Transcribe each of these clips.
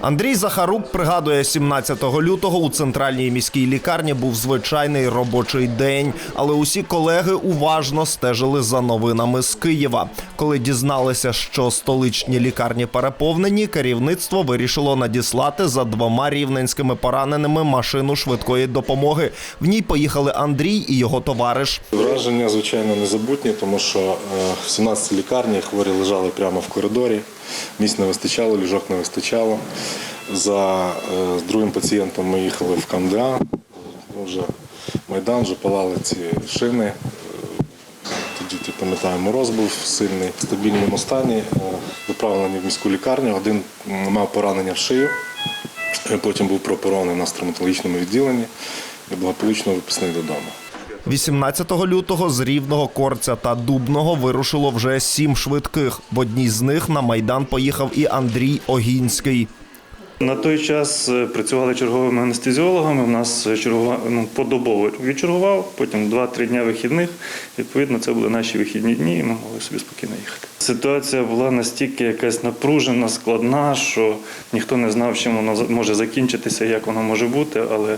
Андрій Захарук пригадує, 17 лютого у центральній міській лікарні був звичайний робочий день, але усі колеги уважно стежили за новинами з Києва. Коли дізналися, що столичні лікарні переповнені, керівництво вирішило надіслати за двома рівненськими пораненими машину швидкої допомоги. В ній поїхали Андрій і його товариш. Враження, звичайно, незабутні, тому що е, в 17 лікарні хворі лежали прямо в коридорі. Місць не вистачало, ліжок не вистачало. За е, з другим пацієнтом ми їхали в КМДА. Вже Майдан, вже палали ці шини. Е, Тоді, я пам'ятаю, мороз був сильний. В стабільному стані е, доправлені в міську лікарню. Один мав поранення в шию, е, потім був прооперований на стоматологічному відділенні і благополучно виписаний додому. 18 лютого з Рівного, Корця та Дубного вирушило вже сім швидких. В одній з них на майдан поїхав і Андрій Огінський. На той час е, працювали черговими анестезіологами. У нас е, чергува... ну, подобово відчергував, потім 2-3 дня вихідних. Відповідно, це були наші вихідні дні, і ми могли собі спокійно їхати. Ситуація була настільки якась напружена, складна, що ніхто не знав, чим воно може закінчитися, як воно може бути. Але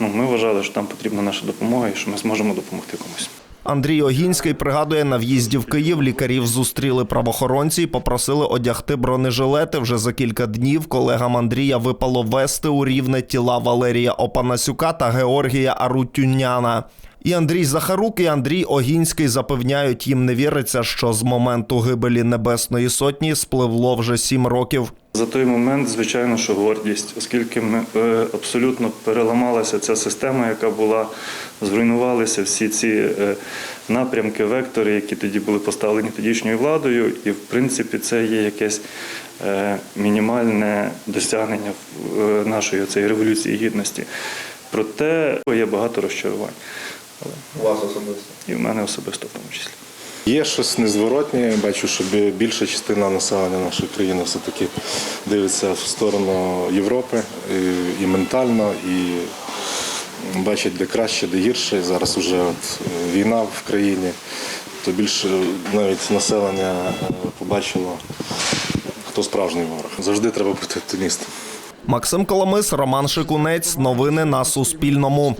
ну, ми вважали, що там потрібна наша допомога і що ми зможемо допомогти комусь. Андрій Огінський пригадує, на в'їзді в Київ лікарів зустріли правоохоронці і попросили одягти бронежилети. Вже за кілька днів колегам Андрія випало вести у рівне тіла Валерія Опанасюка та Георгія Арутюняна. І Андрій Захарук, і Андрій Огінський запевняють, їм не віриться, що з моменту гибелі Небесної Сотні спливло вже сім років. За той момент, звичайно, що гордість, оскільки ми е, абсолютно переламалася ця система, яка була, зруйнувалися всі ці е, напрямки, вектори, які тоді були поставлені тодішньою владою, і в принципі це є якесь е, мінімальне досягнення е, нашої цієї революції гідності. Проте є багато розчарувань. У вас особисто. І в мене особисто в тому числі. Є щось незворотнє. Бачу, що більша частина населення нашої країни все-таки дивиться в сторону Європи і, і ментально, і бачить, де краще, де гірше. Зараз вже от е, війна в країні, то більше навіть населення е, побачило, хто справжній ворог. Завжди треба бути оптимістом. Максим Коломис, Роман Шикунець. Новини на Суспільному.